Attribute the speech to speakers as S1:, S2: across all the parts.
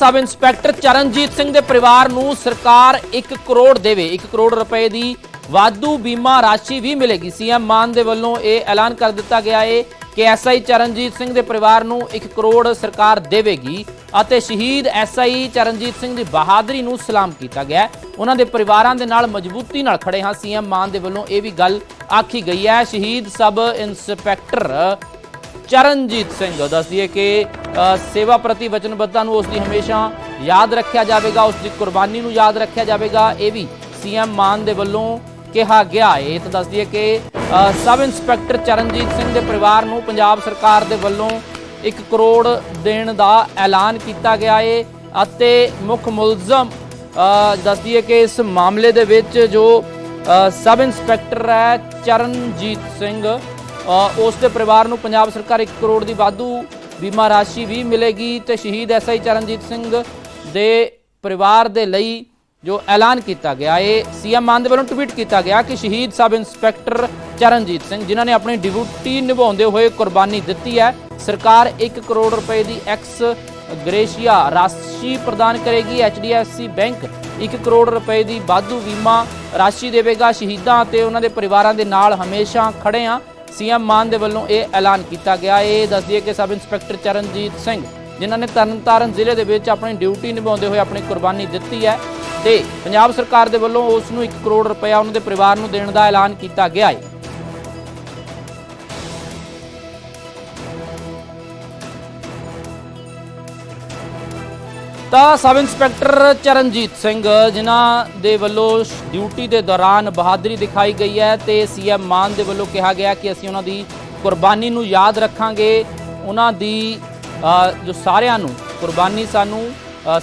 S1: ਸਬ inspector Charanjit Singh ਦੇ ਪਰਿਵਾਰ ਨੂੰ ਸਰਕਾਰ 1 ਕਰੋੜ ਦੇਵੇ। 1 ਕਰੋੜ ਰੁਪਏ ਦੀ ਵਾਧੂ ਬੀਮਾ ਰਾਸ਼ੀ ਵੀ ਮਿਲੇਗੀ। ਸੀਐਮ ਮਾਨ ਦੇ ਵੱਲੋਂ ਇਹ ਐਲਾਨ ਕਰ ਦਿੱਤਾ ਗਿਆ ਹੈ ਕਿ ਐਸਆਈ ਚਰਨਜੀਤ ਸਿੰਘ ਦੇ ਪਰਿਵਾਰ ਨੂੰ 1 ਕਰੋੜ ਸਰਕਾਰ ਦੇਵੇਗੀ ਅਤੇ ਸ਼ਹੀਦ ਐਸਆਈ ਚਰਨਜੀਤ ਸਿੰਘ ਦੀ ਬਹਾਦਰੀ ਨੂੰ ਸਲਾਮ ਕੀਤਾ ਗਿਆ। ਉਹਨਾਂ ਦੇ ਪਰਿਵਾਰਾਂ ਦੇ ਨਾਲ ਮਜ਼ਬੂਤੀ ਨਾਲ ਖੜੇ ਹਾਂ। ਸੀਐਮ ਮਾਨ ਦੇ ਵੱਲੋਂ ਇਹ ਵੀ ਗੱਲ ਆਖੀ ਗਈ ਹੈ। ਸ਼ਹੀਦ ਸਬ ਇੰਸਪੈਕਟਰ ਚਰਨਜੀਤ ਸਿੰਘ ਦੱਸਦੀਏ ਕਿ ਸੇਵਾ ਪ੍ਰਤੀ ਵਚਨਬੱਧਤਾ ਨੂੰ ਉਸ ਦੀ ਹਮੇਸ਼ਾ ਯਾਦ ਰੱਖਿਆ ਜਾਵੇਗਾ ਉਸ ਦੀ ਕੁਰਬਾਨੀ ਨੂੰ ਯਾਦ ਰੱਖਿਆ ਜਾਵੇਗਾ। ਇਹ ਵੀ ਸੀਐਮ ਮਾਨ ਦੇ ਵੱਲੋਂ ਕਿਹਾ ਗਿਆ। ਹੈ ਇਹ ਤਾਂ ਦੱਸ ਦਈਏ ਕਿ ਸਬ ਇੰਸਪੈਕਟਰ ਚਰਨਜੀਤ ਸਿੰਘ ਦੇ ਪਰਿਵਾਰ ਨੂੰ ਪੰਜਾਬ ਸਰਕਾਰ ਦੇ ਵੱਲੋਂ 1 ਕਰੋੜ ਦੇਣ ਦਾ ਐਲਾਨ ਕੀਤਾ ਗਿਆ ਹੈ ਅਤੇ ਮੁੱਖ ਮੁਲਜ਼ਮ ਦੱਸਦੀਏ ਕਿ ਇਸ ਮਾਮਲੇ ਦੇ ਵਿੱਚ ਜੋ ਸਬ ਇੰਸਪੈਕਟਰ ਹੈ ਚਰਨਜੀਤ ਸਿੰਘ ਉਸ ਦੇ ਪਰਿਵਾਰ ਨੂੰ ਪੰਜਾਬ ਸਰਕਾਰ 1 ਕਰੋੜ ਦੀ ਵਾਧੂ ਬੀਮਾ ਰਾਸ਼ੀ ਵੀ ਮਿਲੇਗੀ ਤੇ ਸ਼ਹੀਦ ਐਸਆਈ ਚਰਨਜੀਤ ਸਿੰਘ ਦੇ ਪਰਿਵਾਰ ਦੇ ਲਈ ਜੋ ਐਲਾਨ ਕੀਤਾ ਗਿਆ ਹੈ ਸੀਐਮ ਮਾਨ ਦੇ ਵੱਲੋਂ ਟਵੀਟ ਕੀਤਾ ਗਿਆ ਕਿ ਸ਼ਹੀਦ ਸਬ ਇੰਸਪੈਕਟਰ ਚਰਨਜੀਤ ਸਿੰਘ, ਜਿਨ੍ਹਾਂ ਨੇ ਆਪਣੀ ਡਿਊਟੀ ਨਿਭਾਉਂਦੇ ਹੋਏ ਕੁਰਬਾਨੀ ਦਿੱਤੀ ਹੈ, ਸਰਕਾਰ 1 ਕਰੋੜ ਰੁਪਏ ਦੀ ਐਕਸ ਗ੍ਰੇਸ਼ੀਆ ਰਾਸ਼ੀ ਪ੍ਰਦਾਨ ਕਰੇਗੀ। ਐਚਡੀਐਫਸੀ ਬੈਂਕ 1 ਕਰੋੜ ਰੁਪਏ ਦੀ ਵਾਧੂ ਬੀਮਾ ਰਾਸ਼ੀ ਦੇਵੇਗਾ। ਸ਼ਹੀਦਾਂ ਅਤੇ ਉਹਨਾਂ ਦੇ ਪਰਿਵਾਰਾਂ ਦੇ ਨਾਲ ਹਮੇਸ਼ਾ ਖੜੇ ਹਾਂ ਸੀਐਮ ਮਾਨ ਦੇ ਵੱਲੋਂ ਇਹ ਐਲਾਨ ਕੀਤਾ ਗਿਆ। ਹੈ ਇਹ ਦੱਸ ਦਈਏ ਕਿ ਸਬ ਇੰਸਪੈਕਟਰ ਚਰਨਜੀਤ ਸਿੰਘ, ਜਿਨ੍ਹਾਂ ਨੇ ਤਰਨਤਾਰਨ ਜ਼ਿਲ੍ਹੇ ਦੇ ਵਿੱਚ ਆਪਣੀ ਡਿਊਟੀ ਨਿਭਾਉਂਦੇ ਹੋਏ ਆਪਣੀ ਕੁਰਬਾਨੀ ਦਿੱਤੀ ਹੈ ਤੇ ਪੰਜਾਬ ਸਰਕਾਰ ਦੇ ਵੱਲੋਂ ਉਸ ਨੂੰ 1 ਕਰੋੜ ਰੁਪਇਆ ਉਹਨਾਂ ਦੇ ਪਰਿਵਾਰ ਨੂੰ ਦੇਣ ਦਾ ਐਲਾਨ ਕੀਤਾ ਗਿਆ ਹੈ। ਤਾਂ ਸਬ ਇੰਸਪੈਕਟਰ ਚਰਨਜੀਤ ਸਿੰਘ, ਜਿਨ੍ਹਾਂ ਦੇ ਵੱਲੋਂ ਡਿਊਟੀ ਦੇ ਦੌਰਾਨ ਬਹਾਦਰੀ ਦਿਖਾਈ ਗਈ ਹੈ ਤੇ ਸੀਐਮ ਮਾਨ ਦੇ ਵੱਲੋਂ ਕਿਹਾ ਗਿਆ ਕਿ ਅਸੀਂ ਉਹਨਾਂ ਦੀ ਕੁਰਬਾਨੀ ਨੂੰ ਯਾਦ ਰੱਖਾਂਗੇ। ਉਹਨਾਂ ਦੀ ਜੋ ਸਾਰਿਆਂ ਨੂੰ ਕੁਰਬਾਨੀ ਸਾਨੂੰ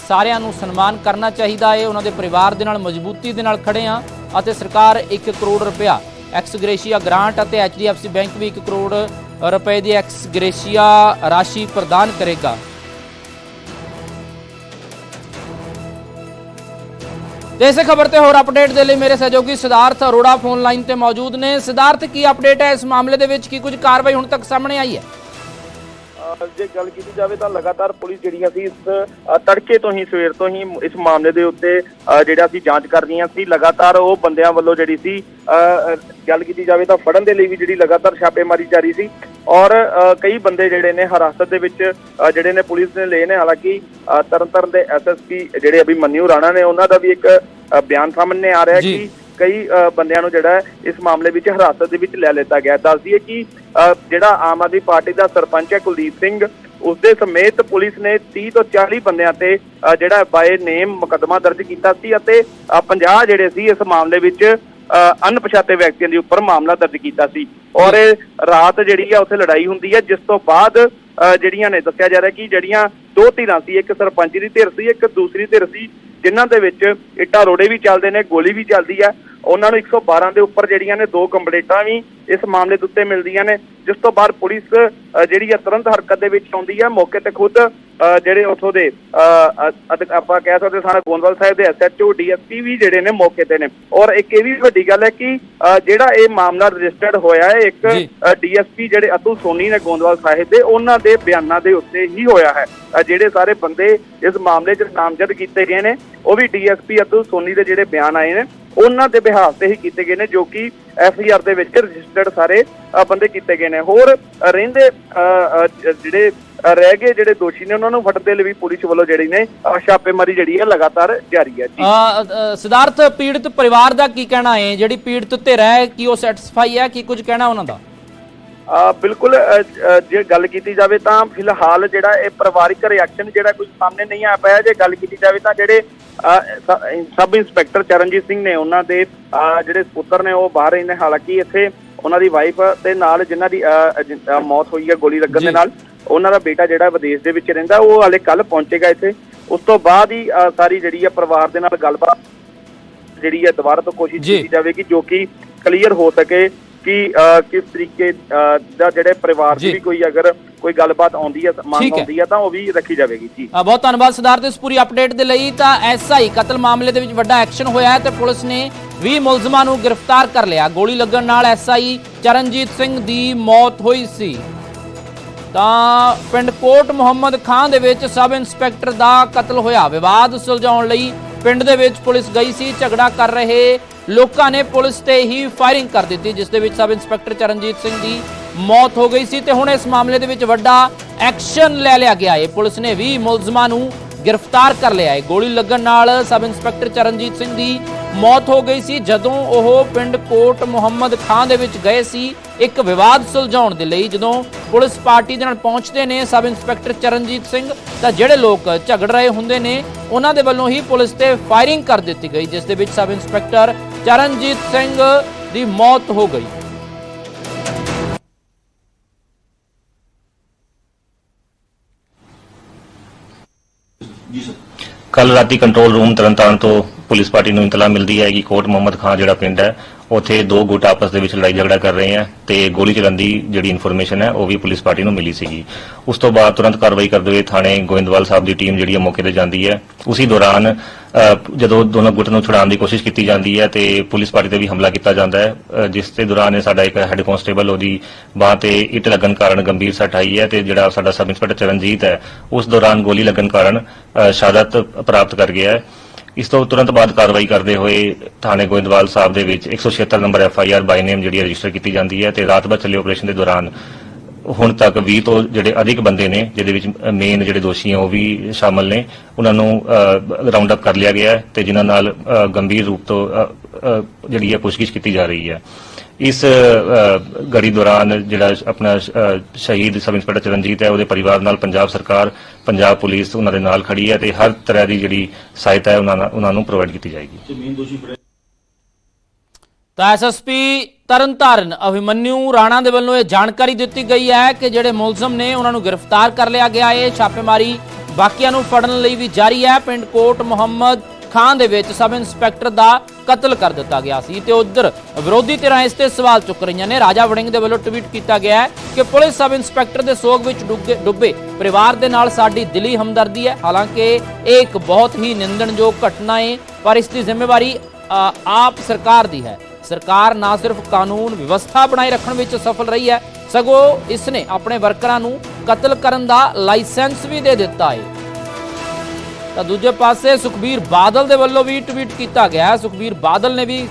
S1: ਸਾਰਿਆਂ ਨੂੰ ਸਨਮਾਨ ਕਰਨਾ ਚਾਹੀਦਾ ਹੈ ਉਹਨਾਂ ਦੇ ਪਰਿਵਾਰ ਦੇ ਨਾਲ, ਮਜ਼ਬੂਤੀ ਦੇ ਨਾਲ ਖੜੇ ਹਾਂ ਅਤੇ ਸਰਕਾਰ 1 ਕਰੋੜ ਰੁਪਇਆ ਐਕਸ ਗ੍ਰੇਸ਼ੀਆ ਗ੍ਰਾਂਟ ਅਤੇ ਐਚਡੀਐਫਸੀ ਬੈਂਕ ਵੀ 1 ਕਰੋੜ ਰੁਪਏ ਦੀ ਐਕਸ ਗ੍ਰੇਸ਼ੀਆ ਰਾਸ਼ੀ ਪ੍ਰਦਾਨ ਕਰੇਗਾ। ਤੇ ਇਸੇ ਖਬਰ ਤੇ ਹੋਰ ਅਪਡੇਟ ਦੇ ਲਈ ਮੇਰੇ ਸਹਿਯੋਗੀ ਸਿਧਾਰਥ ਅਰੋੜਾ ਫੋਨ ਲਾਈਨ ਤੇ ਮੌਜੂਦ ਨੇ ਸਿਧਾਰਥ ਕੀ ਅਪਡੇਟ ਹੈ ਇਸ ਮਾਮਲੇ ਦੇ ਵਿੱਚ ਕੀ ਕੁਝ ਕਾਰਵਾਈ ਹੁਣ ਤੱਕ ਸਾਹਮਣੇ ਆਈ ਹੈ
S2: ਜੇ ਗੱਲ ਕੀਤੀ ਜਾਵੇ ਤਾਂ ਲਗਾਤਾਰ ਪੁਲਿਸ ਜਿਹੜੀਆਂ ਸੀ ਇਸ ਤੜਕੇ ਤੋਂ ਹੀ ਸਵੇਰ ਤੋਂ ਹੀ ਇਸ ਮਾਮਲੇ ਦੇ ਉੱਤੇ ਜਿਹੜਾ ਅਸੀਂ ਜਾਂਚ ਕਰ ਰਹੀਆਂ ਸੀ। ਲਗਾਤਾਰ ਉਹ ਬੰਦਿਆਂ ਵੱਲੋਂ ਜਿਹੜੀ ਸੀ ਗੱਲ ਕੀਤੀ ਜਾਵੇ ਤਾਂ ਫੜਨ ਦੇ ਲਈ ਵੀ ਜਿਹੜੀ ਲਗਾਤਾਰ ਛਾਪੇਮਾਰੀ ਜਾਰੀ ਸੀ। ਔਰ ਕਈ ਬੰਦੇ ਜਿਹੜੇ ਨੇ ਹਿਰਾਸਤ ਦੇ ਵਿੱਚ ਜਿਹੜੇ ਨੇ ਪੁਲਿਸ ਨੇ ਲਏ ਨੇ। ਹਾਲਾਂਕਿ ਤਰਨਤਾਰਨ ਦੇ ਐਸਐਸਪੀ ਜਿਹੜੇ ਅਭੀ ਮੰਨਿਓ ਰਾਣਾ ਨੇ ਉਹਨਾਂ ਦਾ ਵੀ ਇੱਕ ਬਿਆਨ ਸਾਹਮਣੇ ਆ ਰਿਹਾ। ਕਿ ਕਈ ਅ, ਬੰਦਿਆਂ ਨੂੰ ਜਿਹੜਾ ਇਸ ਮਾਮਲੇ ਵਿੱਚ ਹਿਰਾਸਤ ਦੇ ਵਿੱਚ ਲੈ ਲਿੱਤਾ ਗਿਆ। ਦੱਸ ਦਈਏ ਕਿ ਅ, ਜਿਹੜਾ ਆਮ ਆਦਮੀ ਪਾਰਟੀ ਦਾ ਸਰਪੰਚ ਹੈ ਕੁਲਦੀਪ ਸਿੰਘ ਉਸ ਦੇ ਸਮੇਤ ਪੁਲਿਸ ਨੇ 30 ਤੋਂ 40 ਬੰਦਿਆਂ ਤੇ ਅ, ਜਿਹੜਾ ਬਾਏ ਨੇਮ ਮੁਕੱਦਮਾ ਦਰਜ ਕੀਤਾ ਸੀ ਅਤੇ ਅ, 50 ਜਿਹੜੇ ਸੀ ਇਸ ਮਾਮਲੇ ਵਿੱਚ ਅਣਪਛਾਤੇ ਵਿਅਕਤੀਆਂ ਦੇ ਉੱਪਰ ਮਾਮਲਾ ਦਰਜ ਕੀਤਾ ਸੀ। ਔਰ ਇਹ ਰਾਤ ਜਿਹੜੀ ਆ ਉੱਥੇ ਲੜਾਈ ਹੁੰਦੀ ਹੈ ਜਿਸ ਤੋਂ ਬਾਅਦ ਅ, ਜਿਹੜੀਆਂ ਨੇ ਦੱਸਿਆ ਜਾ ਰਿਹਾ ਕਿ ਜਿਹੜੀਆਂ ਦੋ ਧਿਰਾਂ ਸੀ ਇੱਕ ਸਰਪੰਚ ਦੀ ਧਿਰ ਸੀ ਇੱਕ ਦੂਸਰੀ ਧਿਰ ਸੀ ਜਿਨ੍ਹਾਂ ਦੇ ਵਿੱਚ ਇੱਟਾਂ ਰੋੜੇ ਵੀ ਚੱਲਦੇ ਨੇ ਗੋਲੀ ਵੀ ਚੱਲਦੀ ਆ। ਉਹਨਾਂ ਨੂੰ 112 ਦੇ ਉੱਪਰ ਜਿਹੜੀਆਂ ਨੇ ਦੋ ਕੰਪਲੇਟਾਂ ਵੀ ਇਸ ਮਾਮਲੇ ਦੇ ਉੱਤੇ ਮਿਲਦੀਆਂ ਨੇ ਜਿਸ ਤੋਂ ਬਾਅਦ ਪੁਲਿਸ ਜਿਹੜੀ ਆ ਤੁਰੰਤ ਹਰਕਤ ਦੇ ਵਿੱਚ ਆਉਂਦੀ ਆ ਮੌਕੇ ਤੇ ਖੁਦ ਜਿਹੜੇ ਉਥੋਂ ਦੇ ਆਪਾਂ ਕਹਿ ਸਕਦੇ ਸਾਰਾ ਗੋਂਦਵਾਲ ਸਾਹਿਬ ਦੇ ਐਸਐਚਓ ਡੀਐਸਪੀ ਵੀ ਜਿਹੜੇ ਨੇ ਮੌਕੇ ਤੇ ਨੇ। ਔਰ ਇੱਕ ਇਹ ਵੀ ਵੱਡੀ ਗੱਲ ਹੈ ਕਿ ਜਿਹੜਾ ਇਹ ਮਾਮਲਾ ਰਜਿਸਟਰਡ ਹੋਇਆ ਹੈ ਇੱਕ। ਡੀਐਸਪੀ ਜਿਹੜੇ ਅਤੁਲ ਸੋਨੀ ਨੇ ਗੋਂਦਵਾਲ ਸਾਹਿਬ ਦੇ ਉਹਨਾਂ ਦੇ ਬਿਆਨਾਂ ਦੇ ਉੱਤੇ ਹੀ ਹੋਇਆ ਹੈ। ਜਿਹੜੇ ਸਾਰੇ ਬੰਦੇ ਇਸ ਮਾਮਲੇ 'ਚ ਨਾਮਜ਼ਦ ਕੀਤੇ ਗਏ ਨੇ ਉਹ ਵੀ ਡੀਐਸਪੀ ਅਤੁਲ ਸੋਨੀ ਦੇ ਜਿਹੜੇ ਬਿਆਨ ਆਏ ਨੇ ਉਹਨਾਂ ਦੇ ਬਿਹਾਫ ਤੇ ਹੀ ਕੀਤੇ ਗਏ ਨੇ ਜੋ ਕਿ ਐਫਆਈਆਰ ਦੇ ਵਿੱਚ ਰਜਿਸਟਰਡ ਸਾਰੇ ਬੰਦੇ ਕੀਤੇ ਗਏ ਨੇ। ਹੋਰ ਰਹਿੰਦੇ ਜਿਹੜੇ ਰਹਿ ਗਏ ਜਿਹੜੇ ਦੋਸ਼ੀ ਨੇ ਉਹਨਾਂ ਨੂੰ ਫੜਨ ਦੇ ਲਈ ਵੀ ਪੁਲਿਸ ਵੱਲੋਂ ਜਿਹੜੀ ਨੇ ਛਾਪੇਮਾਰੀ ਜਿਹੜੀ ਹੈ ਲਗਾਤਾਰ ਜਾਰੀ ਹੈ ਜੀ।
S1: ਸਿਧਾਰਥ ਪੀੜਤ ਪਰਿਵਾਰ ਦਾ ਕੀ ਕਹਿਣਾ ਹੈ? ਜਿਹੜੀ ਪੀੜਤ ਧਿਰ ਹੈ ਕੀ ਉਹ ਸੈਟੀਸਫਾਈ ਹੈ? ਕੀ ਕੁਝ ਕਹਿਣਾ ਉਹਨਾਂ ਦਾ?
S2: ਆ ਬਿਲਕੁਲ ਜੇ ਗੱਲ ਕੀਤੀ ਜਾਵੇ ਤਾਂ ਫਿਲਹਾਲ ਜਿਹੜਾ ਇਹ ਪਰਿਵਾਰਿਕ ਰਿਐਕਸ਼ਨ ਜਿਹੜਾ ਕੁਝ ਸਾਹਮਣੇ ਨਹੀਂ ਆ ਪਾਇਆ ਜੇ ਗੱਲ ਕੀਤੀ ਜਾਵੇ ਤਾਂ ਜਿਹੜੇ ਸਬ ਇੰਸਪੈਕਟਰ ਚਰਨਜੀਤ ਸਿੰਘ ਨੇ ਉਹਨਾਂ ਦੇ ਜਿਹੜੇ ਪੁੱਤਰ ਨੇ ਉਹ ਬਾਹਰ ਹੀ ਨੇ। ਹਾਲਾਂਕਿ ਇੱਥੇ ਉਹਨਾਂ ਦੀ ਵਾਈਫ ਤੇ ਨਾਲ ਜਿਨ੍ਹਾਂ ਦੀ ਮੌਤ ਹੋਈ ਹੈ ਗੋਲੀ ਲੱਗਣ। ਦੇ ਨਾਲ ਉਹਨਾਂ ਦਾ ਬੇਟਾ ਜਿਹੜਾ ਵਿਦੇਸ਼ ਦੇ ਵਿੱਚ ਰਹਿੰਦਾ ਉਹ ਹਾਲੇ ਕੱਲ ਪਹੁੰਚੇਗਾ ਇੱਥੇ ਉਸ ਤੋਂ ਬਾਅਦ ਹੀ ਸਾਰੀ ਜਿਹੜੀ ਹੈ ਪਰਿਵਾਰ ਦੇ ਨਾਲ ਗੱਲਬਾਤ ਜਿਹੜੀ ਹੈ ਦੁਬਾਰਾ ਤੋਂ ਕੋਸ਼ਿਸ਼। ਕੀਤੀ ਜਾਵੇਗੀ ਜੋ ਕਿ ਕਲੀਅਰ ਹੋ ਸਕੇ ਕਿ ਕਿਸ ਤਰੀਕੇ ਦਾ ਜਿਹੜੇ ਪਰਿਵਾਰ। ਦੀ ਵੀ ਕੋਈ ਅਗਰ ਕੋਈ ਗੱਲਬਾਤ ਆਉਂਦੀ ਹੈ ਮੰਗ। ਆਉਂਦੀ ਹੈ ਤਾਂ ਉਹ ਵੀ ਰੱਖੀ ਜਾਵੇਗੀ ਜੀ
S1: ਬਹੁਤ ਧੰਨਵਾਦ ਸਿਧਾਰਥ ਇਸ ਪੂਰੀ ਅਪਡੇਟ ਦੇ ਲਈ ਤਾਂ ਐਸਆਈ ਕਤਲ ਮਾਮਲੇ ਦੇ ਵਿੱਚ ਵੱਡਾ ਐਕਸ਼ਨ ਹੋਇਆ ਹੈ ਤੇ ਪੁਲਿਸ ਨੇ 20 ਮੁਲਜ਼ਮਾਂ ਨੂੰ ਗ੍ਰਿਫਤਾਰ ਕਰ ਲਿਆ ਗੋਲੀ ਲੱਗਣ ਨਾਲ ਐਸਆਈ ਚਰਨਜੀਤ ਸਿੰਘ ਦੀ ਮੌਤ ਹੋਈ ਸੀ ਤਾਂ ਪਿੰਡ ਕੋਟ ਮੁਹੰਮਦ ਖਾਨ ਦੇ ਵਿੱਚ ਸਬ ਇੰਸਪੈਕਟਰ ਦਾ ਕਤਲ ਹੋਇਆ। ਵਿਵਾਦ ਸੁਲਝਾਉਣ ਲਈ ਪਿੰਡ ਦੇ ਵਿੱਚ ਪੁਲਿਸ ਗਈ ਸੀ, ਝਗੜਾ ਕਰ ਰਹੇ ਲੋਕਾਂ ਨੇ ਪੁਲਿਸ ਤੇ ਹੀ ਫਾਇਰਿੰਗ ਕਰ ਦਿੱਤੀ, ਜਿਸ ਦੇ ਵਿੱਚ ਸਬ ਇੰਸਪੈਕਟਰ ਚਰਨਜੀਤ ਸਿੰਘ ਦੀ ਮੌਤ ਹੋ ਗਈ ਸੀ ਤੇ ਹੁਣ ਇਸ ਮਾਮਲੇ ਦੇ ਵਿੱਚ ਵੱਡਾ ਐਕਸ਼ਨ ਲੈ ਲਿਆ ਗਿਆ ਹੈ। ਪੁਲਿਸ ਨੇ 20 ਮੁਲਜ਼ਮਾਂ ਨੂੰ ਗ੍ਰਿਫਤਾਰ ਕਰ ਲਿਆ ਹੈ। ਗੋਲੀ ਲੱਗਣ ਨਾਲ ਸਬ ਇੰਸਪੈਕਟਰ ਚਰਨਜੀਤ ਸਿੰਘ ਦੀ ਮੌਤ ਹੋ ਗਈ ਸੀ। ਜਦੋਂ ਉਹ ਪਿੰਡ ਕੋਟ ਮੁਹੰਮਦ ਖਾਨ ਦੇ ਵਿੱਚ ਗਏ ਸੀ, ਇੱਕ ਵਿਵਾਦ ਸੁਲਝਾਉਣ ਦੇ ਲਈ ਜਦੋਂ ਪੁਲਿਸ ਪਾਰਟੀ ਦੇ ਨਾਲ ਪਹੁੰਚਦੇ ਨੇ ਸਬ ਇੰਸਪੈਕਟਰ ਚਰਨਜੀਤ ਸਿੰਘ, ਤਾਂ ਜਿਹੜੇ ਲੋਕ ਝਗੜ ਰਹੇ ਹੁੰਦੇ ਨੇ, ਉਹਨਾਂ ਦੇ ਵੱਲੋਂ ਹੀ ਪੁਲਿਸ ਤੇ ਫਾਇਰਿੰਗ ਕਰ ਦਿੱਤੀ ਗਈ, ਜਿਸ ਦੇ ਵਿੱਚ ਸਬ ਇੰਸਪੈਕਟਰ ਚਰਨਜੀਤ ਸਿੰਘ ਦੀ ਮੌਤ ਹੋ ਗਈ।
S3: ਕੱਲ ਰਾਤੀ ਕੰਟਰੋਲ ਰੂਮ ਤਰਨਤਾਰਨ ਤੋਂ ਪੁਲਿਸ ਪਾਰਟੀ ਨੂੰ ਇਤਲਾਹ ਮਿਲਦੀ ਹੈ ਕਿ ਕੋਟ ਮੁਹੰਮਦ ਖਾਨ ਜਿਹੜਾ ਪਿੰਡ ਹੈ, ਉੱਥੇ ਦੋ ਗੁੱਟ ਆਪਸ ਦੇ ਵਿੱਚ ਲੜਾਈ ਝਗੜਾ ਕਰ ਰਹੇ ਆ ਤੇ ਗੋਲੀ ਚੱਲਣ ਦੀ ਜਿਹੜੀ ਇਨਫੋਰਮੇਸ਼ਨ ਹੈ, ਉਹ ਵੀ ਪੁਲਿਸ ਪਾਰਟੀ ਨੂੰ ਮਿਲੀ ਸੀਗੀ। ਉਸ ਤੋਂ ਬਾਅਦ ਤੁਰੰਤ ਕਾਰਵਾਈ ਕਰਦੇ ਹੋਏ ਥਾਣੇ ਗੋਇੰਦਵਾਲ ਸਾਹਿਬ ਦੀ ਟੀਮ ਜਿਹੜੀ ਹੈ ਮੌਕੇ ਤੇ ਜਾਂਦੀ ਹੈ। ਉਸੇ ਦੌਰਾਨ ਜਦੋਂ ਦੋਨੋਂ ਗੁੱਟ ਨੂੰ ਛੁਡਾਉਣ ਦੀ ਕੋਸ਼ਿਸ਼ ਕੀਤੀ ਜਾਂਦੀ ਹੈ ਤੇ ਪੁਲਿਸ ਪਾਰਟੀ ਤੇ ਵੀ ਹਮਲਾ ਕੀਤਾ ਜਾਂਦਾ ਹੈ ਜਿਸ ਦੇ ਦੌਰਾਨ ਸਾਡਾ ਇੱਕ ਹੈੱਡ ਕਾਂਸਟੇਬਲ ਉਹਦੀ ਬਾਹ ਤੇ ਇੱਟ ਲੱਗਣ ਕਾਰਨ ਗੰਭੀਰ ਸੱਟ ਆਈ ਹੈ ਤੇ ਜਿਹੜਾ ਸਾਡਾ ਸਬ ਇੰਸਪੈਕਟਰ ਚਰਨਜੀਤ ਹੈ, ਉਸ ਦੌਰਾਨ ਗੋਲੀ ਲੱਗਣ ਕਾਰਨ ਸ਼ਹਾਦਤ ਪ੍ਰਾਪਤ ਕਰ ਗਿਆ ਹੈ। ਇਸ ਤੋਂ ਤੁਰੰਤ ਬਾਅਦ ਕਾਰਵਾਈ ਕਰਦੇ ਹੋਏ ਥਾਣੇ ਗੋਇੰਦਵਾਲ ਸਾਹਿਬ ਦੇ ਵਿੱਚ 176 number F I R by name ਜਿਹੜੀ ਰਜਿਸਟਰ ਕੀਤੀ ਜਾਂਦੀ ਹੈ ਤੇ ਰਾਤ ਭਰ ਚੱਲੇ ਆਪਰੇਸ਼ਨ ਦੇ ਦੌਰਾਨ ਹੁਣ ਤੱਕ 20 ਤੋਂ ਜਿਹੜੇ ਅਧਿਕ ਬੰਦੇ ਨੇ, ਜਿਹਦੇ ਵਿੱਚ ਮੇਨ ਜਿਹੜੇ ਦੋਸ਼ੀ ਆ, ਉਹ ਵੀ ਸ਼ਾਮਲ ਨੇ। ਉਹਨਾਂ ਨੂੰ ਰਾਉਂਡ ਅਪ ਕਰ ਲਿਆ ਗਿਆ ਹੈ ਤੇ ਜਿਨ੍ਹਾਂ ਨਾਲ ਗੰਭੀਰ ਰੂਪ ਤੋਂ ਜਿਹੜੀ ਹੈ ਪੁੱਛਗਿੱਛ ਕੀਤੀ ਜਾ ਰਹੀ ਹੈ। ਇਸ ਗੜੀ ਦੌਰਾਨ ਜਿਹੜਾ ਆਪਣਾ ਸ਼ਹੀਦ ਸਬ ਇੰਸਪੈਕਟਰ ਚਰਨਜੀਤ ਹੈ, ਉਹਦੇ ਪਰਿਵਾਰ ਨਾਲ ਪੰਜਾਬ ਸਰਕਾਰ, ਪੰਜਾਬ ਪੁਲਿਸ ਉਹਨਾਂ ਦੇ ਨਾਲ ਖੜੀ ਹੈ ਤੇ ਹਰ ਤਰ੍ਹਾਂ ਦੀ ਜਿਹੜੀ ਸਹਾਇਤਾ ਹੈ ਉਹਨਾਂ ਨੂੰ ਪ੍ਰੋਵਾਈਡ ਕੀਤੀ ਜਾਏਗੀ।
S1: ਤਾਂ ਐਸਐਸਪੀ ਤਰਨਤਾਰਨ ਅਭਿਮਨਿਊ ਰਾਣਾ ਦੇ ਵੱਲੋਂ ਇਹ ਜਾਣਕਾਰੀ ਦਿੱਤੀ ਗਈ ਹੈ ਕਿ ਜਿਹੜੇ ਮੁਲਜ਼ਮ ਨੇ ਉਹਨਾਂ ਨੂੰ ਗ੍ਰਿਫਤਾਰ ਕਰ ਲਿਆ ਗਿਆ। ਹੈ ਛਾਪੇਮਾਰੀ ਬਾਕੀਆਂ ਨੂੰ ਫੜਨ ਲਈ ਵੀ ਜਾਰੀ ਹੈ। ਪਿੰਡ ਕੋਟ ਮੁਹੰਮਦ ਖਾਨ ਦੇ ਵਿੱਚ ਸਬ ਇੰਸਪੈਕਟਰ ਦਾ ਕਤਲ ਕਰ ਦਿੱਤਾ ਗਿਆ ਸੀ ਤੇ ਉਧਰ ਵਿਰੋਧੀ ਧਿਰਾਂ ਇਸ ਤੇ ਸਵਾਲ ਚੁੱਕ ਰਹੀਆਂ ਨੇ। ਰਾਜਾ ਵੜਿੰਗ ਦੇ ਵੱਲੋਂ ਟਵੀਟ ਕੀਤਾ ਗਿਆ ਹੈ ਕਿ ਪੁਲਿਸ ਸਬ ਇੰਸਪੈਕਟਰ ਦੇ ਸੋਗ ਵਿੱਚ ਡੁੱਗੇ- ਡੁੱਬੇ ਪਰਿਵਾਰ ਦੇ ਨਾਲ ਸਾਡੀ ਦਿਲੀ ਹਮਦਰਦੀ ਹੈ। ਹਾਲਾਂਕਿ ਇਹ ਇੱਕ ਬਹੁਤ ਹੀ ਨਿੰਦਣਯੋਗ ਘਟਨਾ ਹੈ ਪਰ ਇਸ ਦੀ ਜ਼ਿੰਮੇਵਾਰੀ ਅ, ਆਪ ਸਰਕਾਰ ਦੀ ਹੈ। ਸਰਕਾਰ ਨਾ ਸਿਰਫ ਕਾਨੂੰਨ ਵਿਵਸਥਾ ਬਣਾਈ ਰੱਖਣ ਵਿੱਚ ਸਫਲ ਰਹੀ ਹੈ, ਸਗੋਂ ਇਸ ਨੇ ਆਪਣੇ ਵਰਕਰਾਂ ਨੂੰ ਕਤਲ ਕਰਨ ਦਾ ਲਾਇਸੈਂਸ ਵੀ ਦੇ ਦਿੱਤਾ ਹੈ। ਤਾਂ ਦੂਜੇ ਪਾਸੇ ਸੁਖਬੀਰ ਬਾਦਲ ਦੇ ਵੱਲੋਂ ਵੀ ਟਵੀਟ ਕੀਤਾ ਗਿਆ ਸੁਖਬੀਰ ਬਾਦਲ ਨੇ ਵੀ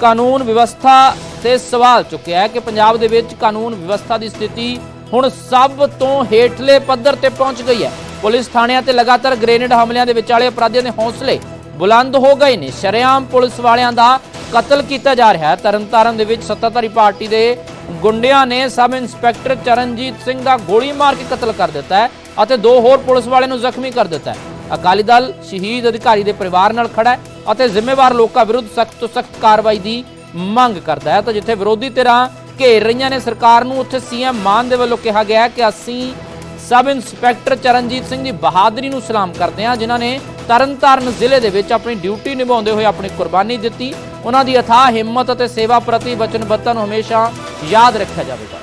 S1: ਕਾਨੂੰਨ ਵਿਵਸਥਾ ਤੇ ਸਵਾਲ ਚੁੱਕਿਆ ਹੈ ਕਿ ਪੰਜਾਬ ਦੇ ਵਿੱਚ ਕਾਨੂੰਨ ਵਿਵਸਥਾ ਦੀ ਸਥਿਤੀ ਹੁਣ ਸਭ ਤੋਂ ਹੇਠਲੇ ਪੱਧਰ ਤੇ ਪਹੁੰਚ ਗਈ ਹੈ। ਪੁਲਿਸ ਥਾਣਿਆਂ ਤੇ ਲਗਾਤਾਰ ਗ੍ਰੇਨੇਡ ਹਮਲਿਆਂ ਦੇ ਵਿਚਾਲੇ ਅਪਰਾਧੀਆਂ ਦੇ ਹੌਸਲੇ ਬੁਲੰਦ ਹੋ ਗਏ ਨੇ। ਸ਼ਰੇਆਮ ਪੁਲਿਸ ਵਾਲਿਆਂ ਦਾ ਕਤਲ ਕੀਤਾ ਜਾ ਰਿਹਾ ਹੈ। ਤਰਨਤਾਰਨ ਦੇ ਵਿੱਚ ਸੱਤਾਧਾਰੀ ਪਾਰਟੀ ਦੇ ਗੁੰਡਿਆਂ ਨੇ ਸਬ ਇੰਸਪੈਕਟਰ ਚਰਨਜੀਤ ਸਿੰਘ ਦਾ ਗੋਲੀ ਮਾਰ ਕੇ ਕਤਲ ਕਰ ਦਿੱਤਾ ਹੈ ਅਤੇ ਦੋ ਹੋਰ ਪੁਲਿਸ ਵਾਲਿਆਂ ਨੂੰ ਜ਼ਖਮੀ ਕਰ ਦਿੱਤਾ ਹੈ। ਅਕਾਲੀ ਦਲ ਸ਼ਹੀਦ ਅਧਿਕਾਰੀ ਦੇ ਪਰਿਵਾਰ ਨਾਲ ਖੜਾ ਹੈ ਅਤੇ ਜ਼ਿੰਮੇਵਾਰ ਲੋਕਾਂ ਵਿਰੁੱਧ ਸਖਤ ਤੋਂ ਸਖਤ ਕਾਰਵਾਈ ਦੀ ਮੰਗ ਕਰਦਾ ਹੈ। ਤਾਂ ਜਿੱਥੇ ਵਿਰੋਧੀ ਧਿਰਾਂ ਘੇਰ ਰਹੀਆਂ ਨੇ, ਸਰਕਾਰ ਨੂੰ ਉੱਥੇ ਸੀਐਮ ਮਾਨ ਦੇ ਵੱਲੋਂ ਕਿਹਾ ਗਿਆ ਕਿ ਅਸੀਂ ਸਬ ਇੰਸਪੈਕਟਰ ਚਰਨਜੀਤ ਸਿੰਘ ਦੀ ਬਹਾਦਰੀ ਨੂੰ ਸਲਾਮ ਕਰਦੇ ਹਾਂ, ਜਿਨ੍ਹਾਂ ਨੇ ਤਰਨਤਾਰਨ ਜ਼ਿਲ੍ਹੇ ਦੇ ਵਿੱਚ ਆਪਣੀ ਡਿਊਟੀ ਨਿਭਾਉਂਦੇ ਹੋਏ ਆਪਣੀ ਕੁਰਬਾਨੀ ਦਿੱਤੀ। ਉਹਨਾਂ ਦੀ ਅਥਾਹ ਹਿੰਮਤ ਅਤੇ ਸੇਵਾ ਪ੍ਰਤੀ ਵਚਨਬੱਧਤਾ ਨੂੰ ਹਮੇਸ਼ਾ ਯਾਦ ਰੱਖਿਆ ਜਾਵੇਗਾ।